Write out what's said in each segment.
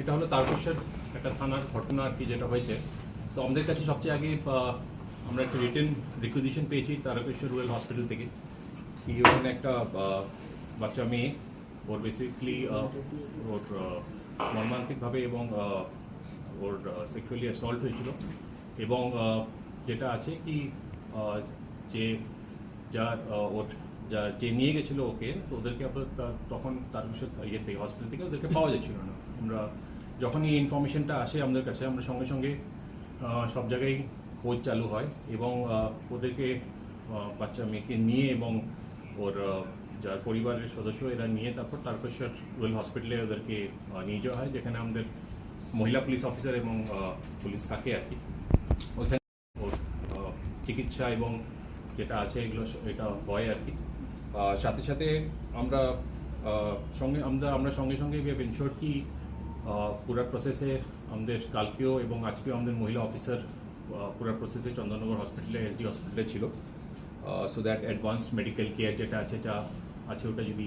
এটা হলো তারকেশ্বর একটা থানার ঘটনা আর কি যেটা হয়েছে। তো আমাদের কাছে সবচেয়ে আগে আমরা একটা রিটেন রিকুইজিশন পেয়েছি তারকেশ্বর রুরাল হসপিটাল থেকে। কি ওখানে একটা বাচ্চা মেয়ে, ওর বেসিকলি ওর মর্মান্তিকভাবে এবং ওর সেক্সুয়ালি অ্যাসল্ট হয়েছিল। এবং যেটা আছে কি যে যার ওর যা যে নিয়ে গেছিল ওকে, তো ওদেরকে আপাতত তখন তার বিষয় ইয়ে থেকে হসপিটাল থেকে ওদেরকে পাওয়া যাচ্ছিল না। আমরা যখন এই ইনফরমেশনটা আসে আমাদের কাছে, আমরা সঙ্গে সঙ্গে সব জায়গায় খোঁজ চালু হয় এবং ওদেরকে বাচ্চা মেয়েকে নিয়ে এবং ওর যার পরিবারের সদস্য এরা নিয়ে তারপর তারকেশ্বর রুয়েল হসপিটালে ওদেরকে নিয়ে যাওয়া হয়, যেখানে আমাদের মহিলা পুলিশ অফিসার এবং পুলিশ থাকে আর কি। ওইখানে চিকিৎসা এবং যেটা আছে এগুলো এটা হয় আর কি। সাথে সাথে আমরা সঙ্গে, আমরা আমরা সঙ্গে সঙ্গে উই এনশোর কি পুরো প্রসেসে আমাদের কালকেও এবং আজকেও আমাদের মহিলা অফিসার পুরো প্রসেসে চন্দননগর হসপিটালে এসডি হসপিটালে ছিল। So that advanced medical care যেটা আছে, যা আছে, ওটা যদি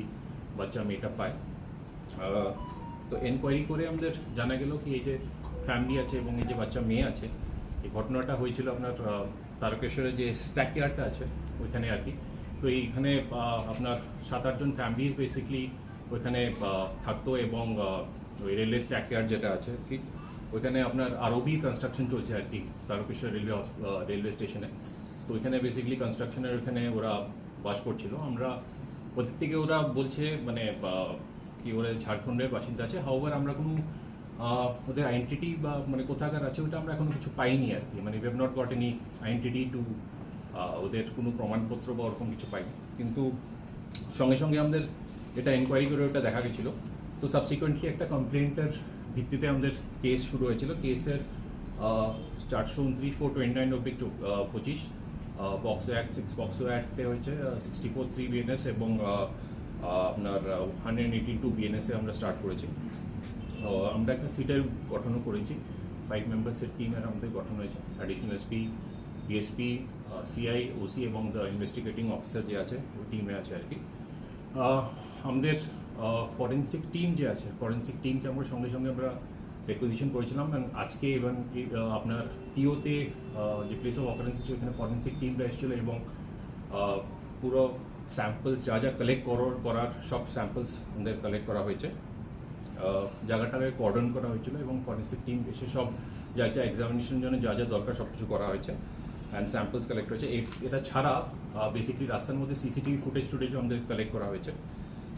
বাচ্চা, মেয়েটা পায়। তো এনকোয়ারি করে আমাদের জানা গেল কি, এই যে ফ্যামিলি আছে এবং এই যে বাচ্চা, মেয়ে আছে, এই ঘটনাটা হয়েছিল আপনার তারকেশ্বরের যে স্ট্যাকইয়ার্ডটা আছে, ওইখানে আর কি। তো এইখানে আপনার সাত আটজন ফ্যামিলিজ বেসিকলি ওইখানে থাকতো এবং ওই রেলওয়ে স্ট্যাকইয়ার্ড যেটা আছে কি ওইখানে আপনার আরওবি কনস্ট্রাকশন চলছে আর কি, তারকেশ্বর রেলওয়ে রেলওয়ে স্টেশনে তো ওইখানে বেসিক্যালি কনস্ট্রাকশনের ওইখানে ওরা বাস করছিল। আমরা ওদের থেকে ওরা বলছে মানে কি ওরা ঝাড়খণ্ডের বাসিন্দা আছে। হাওয়ার আমরা কোনো ওদের আইডেন্টিটি বা মানে কোথাকার আছে, ওটা আমরা এখনও কিছু পাইনি আর কি। মানে we have not got any identity to ওদের কোনো প্রমাণপত্র বা ওরকম কিছু পাইনি। কিন্তু সঙ্গে সঙ্গে আমাদের এটা এনকোয়ারি করে ওটা দেখা গেছিল। তো সাবসিকুয়েন্টলি একটা কমপ্লেন্টের ভিত্তিতে আমাদের কেস শুরু হয়েছিল। কেসের চারশো উনত্রিশ ফোর টোয়েন্টি নাইন অব্দিক পঁচিশ। বক্সো অ্যাক্ট সিক্স বক্সো অ্যাক্টে হয়েছে সিক্সটি ফোর থ্রি বিএনএস এবং আপনার হান্ড্রেড এইটি টু বিএনএসে আমরা স্টার্ট করেছি। আমরা একটা সিটের গঠনও করেছি। ফাইভ মেম্বার্সের টিমের আমাদের গঠন হয়েছে। Additional SP DSP CI OC এবং দ্য ইনভেস্টিগেটিং অফিসার যে আছে, ওই টিমে আছে আর কি আমাদের ফরেন্সিক টিম যে আছে ফরেন্সিক টিমকে আমরা সঙ্গে সঙ্গে আমরা রেকুইজিশন করেছিলাম and আজকে এবং আপনার টিওতে যে প্লেস অফ অকারেন্স ছিল ওখানে ফরেন্সিক টিমটা এসেছিল এবং পুরো স্যাম্পলস যা যা কালেক্ট করার করার সব স্যাম্পলস আমাদের কালেক্ট করা হয়েছে। জায়গাটাকে কর্ডন করা হয়েছিল এবং ফরেন্সিক টিম এসে সব যা যা এক্সামিনেশনের জন্য যা যা দরকার সব কিছু করা হয়েছে। অ্যান্ড স্যাম্পলস কালেক্ট হয়েছে। এটা ছাড়া বেসিক্যালি রাস্তার মধ্যে সিসিটিভি ফুটেজ টুটেজও আমাদের কালেক্ট করা হয়েছে।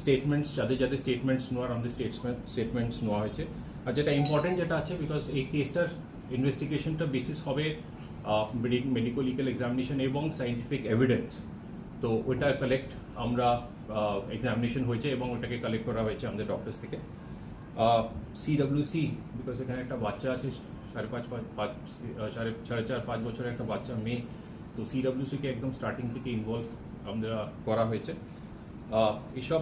স্টেটমেন্টস যাদের যাদের স্টেটমেন্টস নেওয়ার, আমাদের স্টেটমেন্ট স্টেটমেন্টস নেওয়া হয়েছে। আর যেটা ইম্পর্টেন্ট যেটা আছে বিকজ এই কেসটার ইনভেস্টিগেশনটা বেসিস হবে মেডিকো লিগাল এক্সামিনেশন এবং সাইন্টিফিক এভিডেন্স তো ওইটা কালেক্ট আমরা এক্সামিনেশন হয়েছে এবং ওটাকে কালেক্ট করা হয়েছে আমাদের ডক্টরস থেকে। সিডব্লিউসি বিকজ এখানে একটা বাচ্চা আছে সাড়ে পাঁচ পাঁচ পাঁচ সাড়ে সাড়ে চার, পাঁচ বছরের একটা বাচ্চা, মেয়ে, তো সিডব্লিউসিকে একদম স্টার্টিং থেকে ইনভলভ আমরা করা হয়েছে। এসব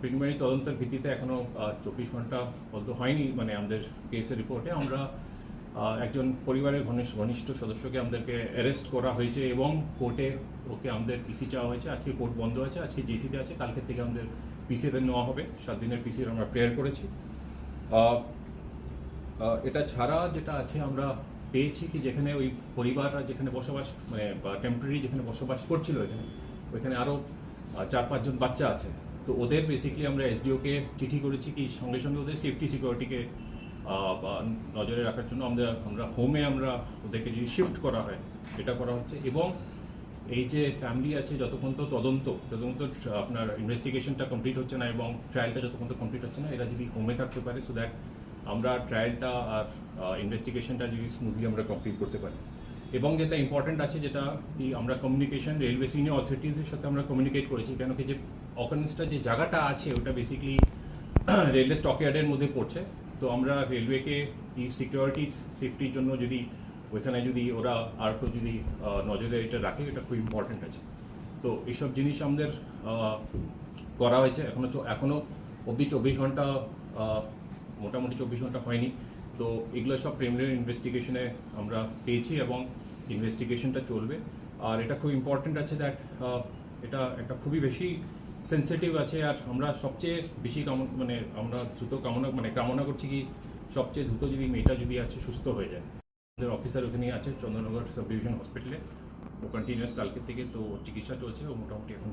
প্রিলিমিনারি তদন্তের ভিত্তিতে এখনও চব্বিশ ঘণ্টা বলতে হয়নি মানে আমাদের কেসের রিপোর্টে আমরা একজন পরিবারের ঘনিষ্ঠ ঘনিষ্ঠ সদস্যকে আমাদেরকে অ্যারেস্ট করা হয়েছে এবং কোর্টে ওকে আমাদের পিসি চাওয়া হয়েছে। আজকে কোর্ট বন্ধ আছে, আজকে জিসিতে আছে কালকে থেকে আমাদের পিসিতে নেওয়া হবে। সাত দিনের পিসির আমরা প্রেয়ার করেছি। এটা ছাড়া যেটা আছে, আমরা পেয়েছি কি যেখানে ওই পরিবাররা যেখানে বসবাস মানে টেম্পোরারি যেখানে বসবাস করছিল এখানে, ওইখানে আরও চার পাঁচজন বাচ্চা আছে। তো ওদের বেসিক্যালি আমরা এসডিওকে চিঠি করেছি কি, সঙ্গে সঙ্গে ওদের সেফটি সিকিউরিটিকে নজরে রাখার জন্য আমরা আমরা হোমে আমরা ওদেরকে যদি শিফট করা হয়, এটা করা হচ্ছে। এবং এই যে ফ্যামিলি আছে, যতক্ষণ তো তদন্ত, যতক্ষণ তো আপনার ইনভেস্টিগেশনটা কমপ্লিট হচ্ছে না এবং ট্রায়ালটা যতক্ষণ তো কমপ্লিট হচ্ছে না, এরা যদি হোমে থাকতে পারে সো দ্যাট আমরা ট্রায়ালটা আর ইনভেস্টিগেশনটা যদি স্মুথলি আমরা কমপ্লিট করতে পারি। এবং যেটা ইম্পর্টেন্ট আছে যেটা কি আমরা কমিউনিকেশন রেলওয়ে সিনিয়র অথরিটিজের সাথে আমরা কমিউনিকেট করেছি কেন কি যে অকারেন্সটা যে জায়গাটা আছে, ওটা বেসিক্যালি রেলওয়ে স্টকইয়ার্ডের মধ্যে পড়ছে। তো আমরা রেলওয়েকে এই সিকিউরিটি সেফটির জন্য যদি ওইখানে যদি ওরা আর একটু যদি নজরে এটা রাখে, এটা খুব ইম্পর্টেন্ট আছে। তো এইসব জিনিস আমাদের করা হয়েছে। এখনও চ- এখনও অবধি চব্বিশ ঘণ্টা মোটামুটি চব্বিশ ঘণ্টা হয়নি। তো এগুলো সব প্রিমিনারি ইনভেস্টিগেশনে আমরা পেয়েছি এবং ইনভেস্টিগেশনটা চলবে। আর এটা খুব ইম্পর্টেন্ট আছে দ্যাট এটা একটা খুবই বেশি সেন্সিটিভ আছে আর আমরা সবচেয়ে বেশি কামনা মানে আমরা দ্রুত কামনা মানে কামনা করছি কি সবচেয়ে দ্রুত যদি মেয়েটা যদি আছে, সুস্থ হয়ে যায়। আমাদের অফিসার ওখানেই আছে, চন্দ্রনগর সাব ডিভিশন হসপিটালে ও কন্টিনিউয়াস কালকের থেকে তো চিকিৎসা চলছে, ও মোটামুটি এখন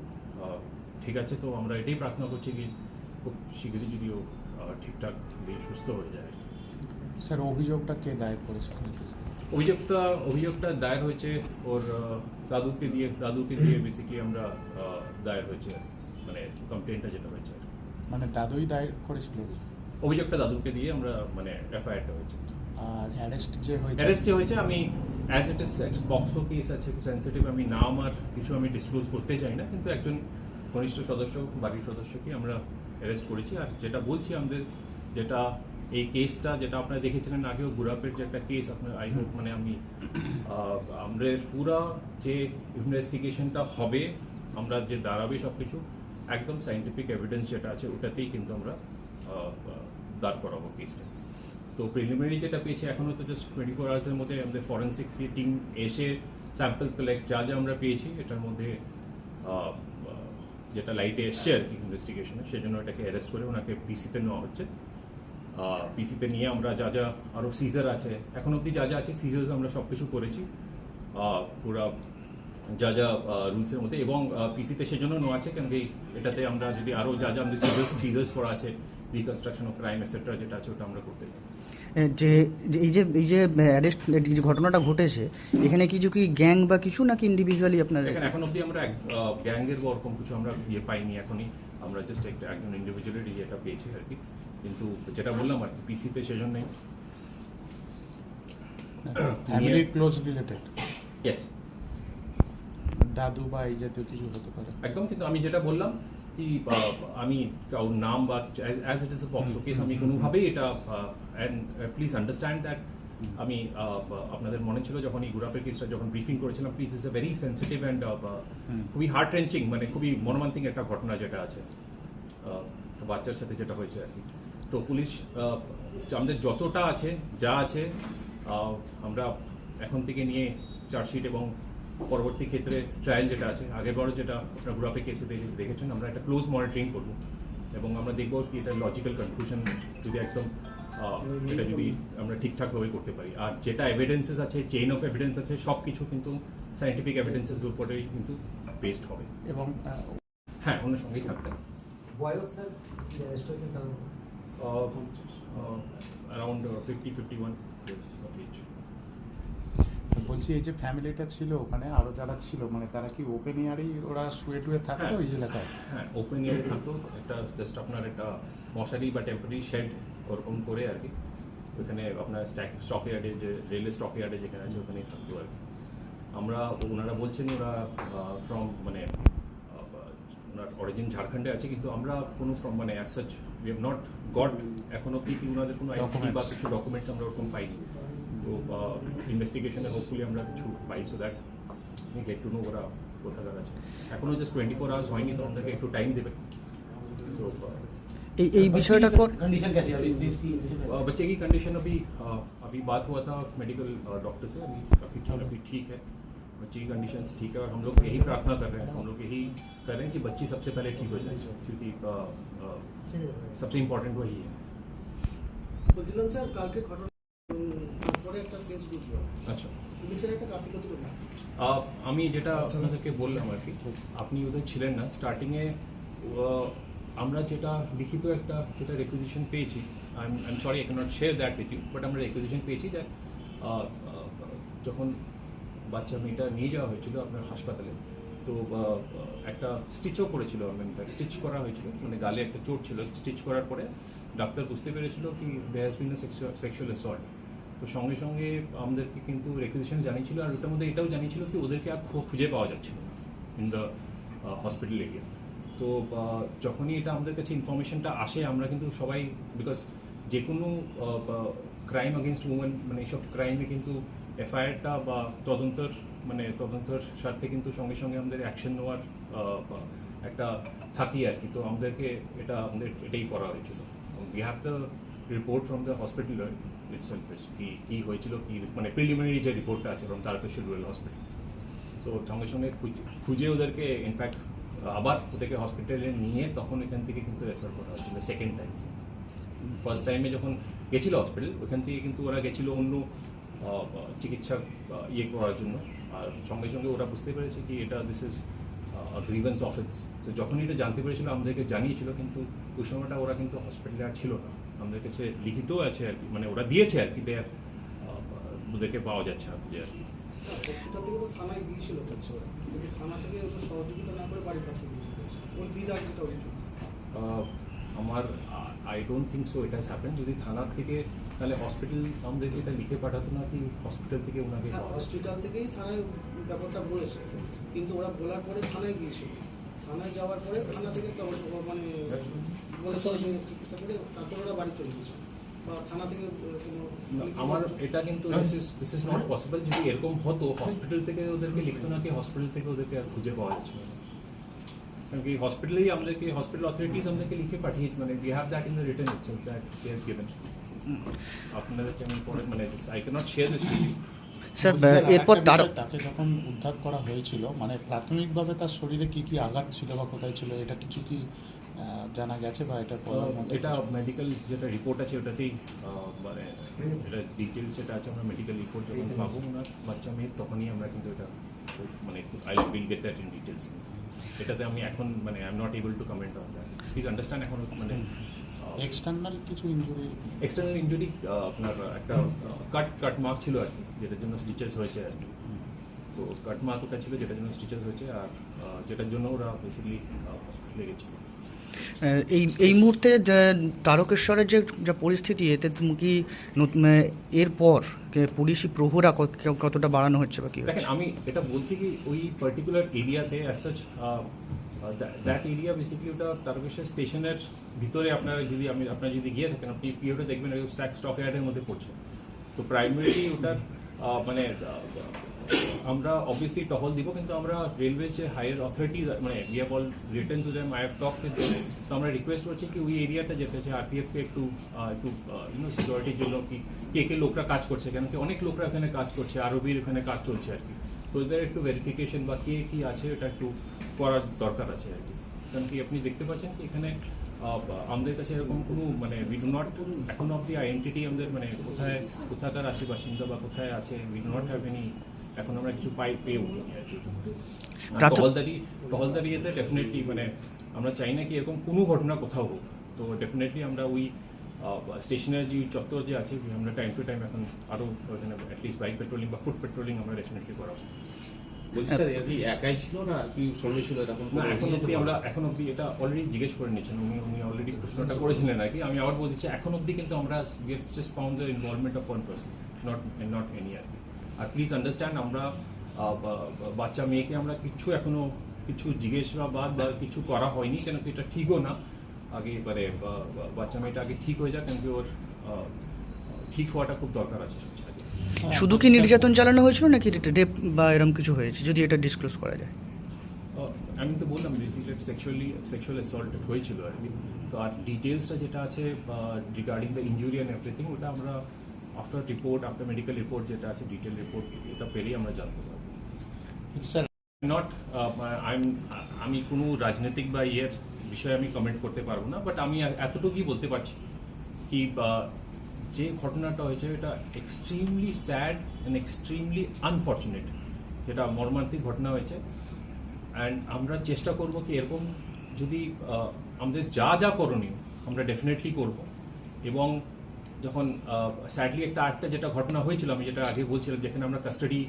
ঠিক আছে। তো আমরা এটাই প্রার্থনা করছি কি খুব শীঘ্রই যদি ও ঠিকঠাক সুস্থ হয়ে যায়। স্যার অভিযোগটা কে দায়ের করেছে? অভিযোগটা অভিযোগটা দায়ের হয়েছে ওর দাদুকে দিয়ে দাদুকে দিয়ে বেসিক্যালি আমরা দায়ের হয়েছে মানে কমপ্লেনটা যেটা হয়েছে। মানে দাদুই দায়ের করেছিল অভিযোগটা দাদুকে দিয়ে আমরা মানে এফআইআরটা হয়েছে। আর অ্যারেস্ট যে হয়েছে? অ্যারেস্ট যে হয়েছে আমি as it is POCSO case আছে সেন্সিটিভ আমি নাম আর কিছু আমি ডিসক্লোজ করতে চাই না কিন্তু একজন ঘনিষ্ঠ সদস্য বাড়ির সদস্যকে আমরা অ্যারেস্ট করেছি। আর যেটা বলছি আমাদের, যেটা এই কেসটা যেটা আপনারা দেখেছিলেন আগেও গুরাপের যে একটা কেস আপনার আই হোপ মানে আমি আমাদের পুরা যে ইনভেস্টিগেশনটা হবে, আমরা যে দাঁড়াবে সব কিছু একদম সাইন্টিফিক এভিডেন্স যেটা আছে, ওটাতেই কিন্তু আমরা দাঁড় করাবো কেসটা তো প্রিলিমিনারি যেটা পেয়েছি এখনও তো জাস্ট টোয়েন্টি ফোর আওয়ার্সের মধ্যে আমাদের ফরেন্সিক টিম এসে স্যাম্পলস কালেক্ট যা যা আমরা পেয়েছি, এটার মধ্যে যেটা লাইটে এসছে আর কি ইনভেস্টিগেশনে সেজন্য এটাকে অ্যারেস্ট করে ওনাকে পিসিতে নেওয়া হচ্ছে। পিসিতে নিয়ে আমরা যা যা আরও সিজার আছে, এখন অবধি যা যা আছে সিজার্স আমরা সব কিছু করেছি পুরো যা যা রুলসের মধ্যে এবং পিসিতে সেজন্য নেওয়া আছে কেন কি এটাতে আমরা যদি আরও যা যা আমাদের সিজার্স সিজার্স করা আছে রিকনস্ট্রাকশন অফ ক্রাইম এসেট্রা যেটা আছে ওটা আমরা করতে পারি। যে যে এই যে এই যে অ্যারেস্ট যে ঘটনাটা ঘটেছে এখানে কিছু কি গ্যাং বা কিছু নাকি ইন্ডিভিজুয়ালি আপনার দেখেন এখন অবধি আমরা গ্যাংয়ের বা ওরকম কিছু আমরা ইয়ে পাইনি এখনই। আমরা জাস্ট একটা একজন ইন্ডিভিজুয়ালের ইয়েটা পেয়েছি আর কি। কিন্তু যেটা বললাম আর কি পিসিতে সেজন্যই। ক্লোজ রিলেটেড ইয়েস দাদু বা এই জাতীয় কিছু হতে পারে। একদম কিন্তু আমি যেটা বললাম কি আমি কারোর নাম বা as it is a POCSO case আমি কোনোভাবেই এটা অ্যান্ড প্লিজ আন্ডারস্ট্যান্ড দ্যাট আমি আপনাদের মনে ছিল যখন এই গুরাপের কেসটা যখন ব্রিফিং করেছিলাম please is a very sensitive and খুবই হার্ট রেঞ্চিং মানে খুবই মর্মান্তিক একটা ঘটনা যেটা আছে বাচ্চার সাথে যেটা হয়েছে আর কি। তো পুলিশ আমাদের যতটা আছে যা আছে আমরা এখন থেকে নিয়ে চার্জশিট এবং পরবর্তী ক্ষেত্রে ট্রায়াল যেটা আছে আগের বড় যেটা আপনার গ্রুপে কেসে দেখেছেন আমরা একটা ক্লোজ মনিটরিং করব এবং আমরা দেখব কি এটা লজিক্যাল কনক্লুশন যদি একদম এটা যদি আমরা ঠিকঠাকভাবে করতে পারি। আর যেটা এভিডেন্সেস আছে চেইন অফ এভিডেন্স আছে সব কিছু কিন্তু সাইন্টিফিক এভিডেন্সেস উপরেই কিন্তু বেসড হবে। এবং হ্যাঁ ওনার সঙ্গেই কারণ অ্যারাউন্ড ফিফটি ফিফটি ওয়ান বলছি এই যে ফ্যামিলিটা ছিল ওখানে আরও যারা ছিল মানে তারা কি ওপেন এয়ারেই ওরা শুয়ে টুয়ে থাকতো হ্যাঁ। এই এলাকায়? হ্যাঁ ওপেন এয়ারে থাকতো। একটা জাস্ট আপনার একটা মশারি বা টেম্পোরারি শেড ওরকম করে আর কি। ওখানে আপনার স্ট্যাক স্টক ইয়ার্ডে যে রেলের স্টক ইয়ার্ডে যেখানে আছে ওখানেই থাকতো আর কি। আমরা ওনারা বলছেন ওরা ফ্রম মানে ওনার অরিজিন ঝাড়খণ্ডে আছে কিন্তু আমরা কোনো ফ্রম মানে as such we have not got এখনও কি কি ওনাদের কোনো আইডেন্টি বা কিছু ডকুমেন্টস আমরা ওরকম পাইনি। তো ইনভেস্টিগেশনে হোপফুলি আমরা কিছু পাই so that get to know ওরা কোথাকার আছে এখনো জাস্ট টোয়েন্টি ফোর আওয়ার্স হয়নি তো আমাদেরকে একটু টাইম দেবে तो এই এই বিষয়টার পর कंडीशन कैसी है अभी इसकी बच्चे की कंडीशन अभी अ, अभी बात हुआ था मेडिकल डॉक्टर से अभी काफ़ी ठीक अभी ठीक है बच्चे की कंडीशन ठीक है और हम लोग यही प्रार्थना कर रहे हैं हम लोग यही कर रहे हैं कि बच्ची सबसे पहले ठीक हो जाए क्योंकि अ, अ, सबसे इम्पोर्टेंट वही है একটা কেস বুঝলো আচ্ছা। আমি যেটা আপনাদেরকে বললাম আর কি আপনি ওদের ছিলেন না। স্টার্টিংয়ে আমরা যেটা লিখিত একটা যেটা রেকুইজিশন পেয়েছি I am sorry I can't share that with you but আমরা রেকুইজিশন পেয়েছি যে যখন বাচ্চা মেয়েটা নিয়ে যাওয়া হয়েছিল আপনার হাসপাতালে তো একটা স্টিচও করেছিল স্টিচ করা হয়েছিল মানে গালে একটা চোট ছিল। স্টিচ করার পরে ডাক্তার বুঝতে পেরেছিল কি there has been sexual assault তো সঙ্গে সঙ্গে আমাদেরকে কিন্তু রেকুইজিশন জানিয়েছিল আর ওটার মধ্যে এটাও জানিয়েছিল কি ওদেরকে আর খুঁজে পাওয়া যাচ্ছিল না ইন দ্য হসপিটাল এরিয়া তো যখনই এটা আমাদের কাছে ইনফরমেশনটা আসে, আমরা কিন্তু সবাই বিকজ যে কোনো ক্রাইম আগেনস্ট উমেন মানে এইসব ক্রাইমে কিন্তু এফআইআরটা বা তদন্তর মানে তদন্তর স্বার্থে কিন্তু সঙ্গে সঙ্গে আমাদের অ্যাকশন নেওয়ার একটা থাকি আর কি। তো আমাদেরকে এটা, আমাদের এটাই করা হয়েছিল। We have the report from the hospital itself কি কী হয়েছিল কি মানে প্রিলিমিনারি যে রিপোর্টটা আছে ফ্রম তারকেশ্বর রুরাল হসপিটাল তো সঙ্গে সঙ্গে খুঁজে ওদেরকে ইনফ্যাক্ট আবার ওদেরকে হসপিটালে নিয়ে তখন এখান থেকে কিন্তু রেফার করা হয়েছিল সেকেন্ড টাইম ফার্স্ট টাইমে যখন গেছিল হসপিটাল ওখান থেকে কিন্তু ওরা গেছিল অন্য চিকিৎসা ইয়ে করার জন্য। আর সঙ্গে সঙ্গে ওরা বুঝতে পেরেছে কি এটা দিস ইজ গ্রিভেন্স অফিস তো যখনই এটা জানতে পেরেছিল, আমাদেরকে জানিয়েছিল, কিন্তু ওই সময়টা ওরা কিন্তু হসপিটালে আর ছিল না। আমাদের কাছে লিখিতও আছে আর কি মানে ওরা দিয়েছে আর কি দেয়ার ওদেরকে পাওয়া যাচ্ছে আর কি। আর কি আমার আই ডোন্ট থিঙ্ক সো এটা হ্যাপেন যদি থানার থেকে তাহলে হসপিটাল আমাদেরকে এটা লিখে পাঠাতো না কি হসপিটাল থেকে ওনাকে হ্যাঁ? হসপিটাল থেকেই থানায় ব্যাপারটা বলেছে। কিন্তু ওরা বলার পরে থানায় গিয়েছিল। থানায় যাওয়ার পরে থানা থেকে একটা মানে আমার এটা কিন্তু দিস ইজ নট পসিবল যদি এরকম হতো হসপিটাল থেকে ওদেরকে লিখতো না কি হসপিটাল থেকে ওদেরকে আর খুঁজে পাওয়া যাচ্ছে না। কারণ কি হসপিটালেই আমাদেরকে হসপিটাল অথরিটিস আমাদেরকে লিখে পাঠিয়ে মানে we have that in the return itself that they have given আপনাদেরকে আমি পরে মানে I can't share this with sir এরপর তার তাকে যখন উদ্ধার করা হয়েছিল মানে প্রাথমিকভাবে তার শরীরে কি কি আঘাত ছিল বা কোথায় ছিল এটা কিছু কি জানা গেছে বা এটা এটা মেডিকেল যেটা রিপোর্ট আছে ওটাতেই মানে এটা ডিটেলস যেটা আছে আমরা মেডিকেল রিপোর্ট যখন পাবো ওনার বাচ্চা মেয়ের তখনই আমরা কিন্তু এটা মানে I will get that in details এটাতে আমি এখন মানে I am not able to comment on that please understand এখন মানে এক্সটার্নাল কিছু ইনজুরি এক্সটার্নাল ইঞ্জুরি আপনার একটা কাট কাট মার্ক ছিল আর কি যেটার জন্য স্টিচেস হয়েছে আর কি। তো কাট মার্ক ওটা ছিল যেটার জন্য স্টিচেস হয়েছে আর যেটার জন্য ওরা বেসিক্যালি হসপিটালে গেছিল। এই এই মুহূর্তে তারকেশ্বরের যে, যা পরিস্থিতি, এতে তুমি কি নত- এরপর পুলিশি প্রহরা কত- কতটা বাড়ানো হচ্ছে বা কি আমি এটা বলছি কি, ওই পার্টিকুলার এরিয়াতে দ্যাট এরিয়া বেসিক্যালি ওটা তারকেশ্বর স্টেশনের ভিতরে আপনারা যদি, আমি, আপনারা যদি গিয়ে থাকেন, আপনি পিওটা দেখবেন স্ট্যাক স্টক ইয়ার্ডের মধ্যে পড়ছে। তো প্রাইমারিলি ওটার মানে আমরা অবভিয়াসলি টহল দিব, কিন্তু আমরা রেলওয়ে যে হায়ার অথরিটিজ মানে we all return to them I have talk তো আমরা রিকোয়েস্ট করছি কি ওই এরিয়াটা যেটা আছে আরপিএফকে একটু একটু ইউনো সিকিউরিটির জন্য কি, কে কে লোকরা কাজ করছে, কেন কি অনেক লোকরা এখানে কাজ করছে আরবির এখানে কাজ চলছে আর কি। তো এদের একটু ভেরিফিকেশন বা কে কী আছে, এটা একটু করার দরকার আছে আর কি। কারণ কি আপনি দেখতে পাচ্ছেন কি এখানে আমাদের কাছে এরকম কোনো মানে উই ডু নট এখন অব্দি আইডেন্টিটি আমাদের মানে কোথায়, কোথাকার আছে, বাসিন্দা বা কোথায় আছে we do not have any এখন আমরা কিছু পাই পেয়ে উঠিনি আর কি টহলদারি টহলদারি এতে ডেফিনেটলি মানে আমরা চাই না কি এরকম কোনো ঘটনা কোথাও হোক। তো ডেফিনেটলি আমরা ওই স্টেশনের যে চত্বর যে আছে আমরা টাইম টু টাইম এখন আরও ওখানে অ্যাটলিস্ট বাইক পেট্রোলিং বা ফুড পেট্রোলিং আমরা ডেফিনেটলি করাবো। বলছি স্যার আপনি একাই ছিল না আর কি সঙ্গে ছিল? এরকম এখন পাওয়া আমরা এখন অবধি এটা অলরেডি জিজ্ঞেস করে নিয়েছেন। উনি উনি অলরেডি প্রশ্নটা করেছিলেন আর কি। আমি আবার বলছি এখন অবধি কিন্তু আমরা we have just found the involvement of one person not not any আর কি। আর প্লিজ আন্ডারস্ট্যান্ড আমরা বাচ্চা মেয়েকে আমরা কিছু এখনও কিছু জিজ্ঞাসাবাদ বা কিছু করা হয়নি কেন কি এটা ঠিকও না। আগে বা- বাচ্চা মেয়েটা আগে ঠিক হয়ে যাক কেন কি ওর ঠিক হওয়াটা খুব দরকার আছে সবচেয়ে আগে। হ্যাঁ, শুধু কি নির্যাতন চালানো হয়েছিল নাকি রেপ বা এরকম কিছু হয়েছে যদি এটা ডিসক্লোজ করা যায়? আমি তো বললাম বেসিক্যালি সেক্সুয়ালি সেক্সুয়াল অ্যাসল্ট হয়েছিল আর কি। তো আর ডিটেলসটা যেটা আছে regarding the injury and everything ওটা আমরা after report after medical report যেটা আছে ডিটেল রিপোর্ট এটা পেলেই আমরা জানতে পারব। স্যার নট আমি কোনো রাজনৈতিক বা ইয়ের বিষয়ে আমি কমেন্ট করতে পারব না বাট আমি এতটুকুই বলতে পারছি কি যে ঘটনাটা হয়েছে এটা extremely sad and extremely unfortunate যেটা মর্মান্তিক ঘটনা হয়েছে। অ্যান্ড আমরা চেষ্টা করব কি এরকম যদি আমাদের যা যা করণীয় আমরা ডেফিনেটলি করব। এবং যখন স্যাডলি একটা আরেকটা যেটা ঘটনা হয়েছিল, আমি যেটা আগে বলছিলাম যেখানে আমরা কাস্টাডি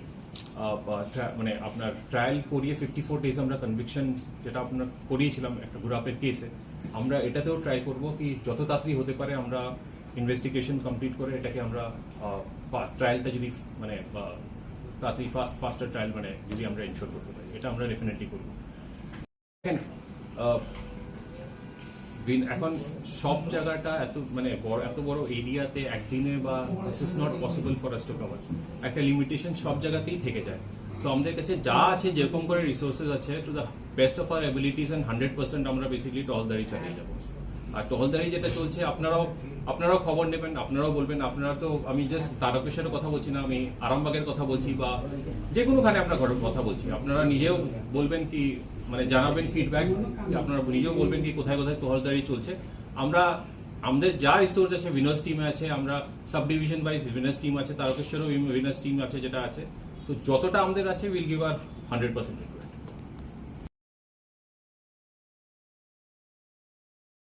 মানে আপনার ট্রায়াল করিয়ে ফিফটি ফোর ডেজ আমরা কনভিকশন যেটা আপনার করিয়েছিলাম একটা গুরাপের কেসে আমরা এটাতেও ট্রাই করব কি যত তাড়াতাড়ি হতে পারে আমরা ইনভেস্টিগেশন কমপ্লিট করে এটাকে আমরা ট্রায়ালটা যদি মানে তাড়াতাড়ি ফাস্ট ফাস্টার ট্রায়াল মানে যদি আমরা এনশোর করতে পারি, এটা আমরা ডেফিনেটলি করব। এখন সব জায়গাটা এত মানে বড়, এত বড় এরিয়াতে একদিনে বা this is not possible for us to cover একটা লিমিটেশন সব জায়গাতেই থেকে যায়। তো আমাদের কাছে যা আছে, যেরকম করে রিসোর্সেস আছে to the best of our abilities and hundred percent আমরা বেসিকলি টল দাঁড়িয়ে চালিয়ে যাব। আর টহলদারি যেটা চলছে, আপনারাও আপনারাও খবর নেবেন, আপনারাও বলবেন, আপনারা তো, আমি জাস্ট তারকেশ্বরের কথা বলছি না, আমি আরামবাগের কথা বলছি বা যে কোনোখানে আপনার ঘরের কথা বলছি। আপনারা নিজেও বলবেন কি মানে জানাবেন ফিডব্যাক আপনারা নিজেও বলবেন কি, কোথায় কোথায় টহলদারি চলছে। আমরা, আমাদের যা রিসোর্স আছে উইনার্স টিমে আছে, আমরা sub division wise winners team আছে, তারকেশ্বরও উইনার্স টিম আছে, যেটা আছে। তো যতটা আমাদের আছে will give our hundred percent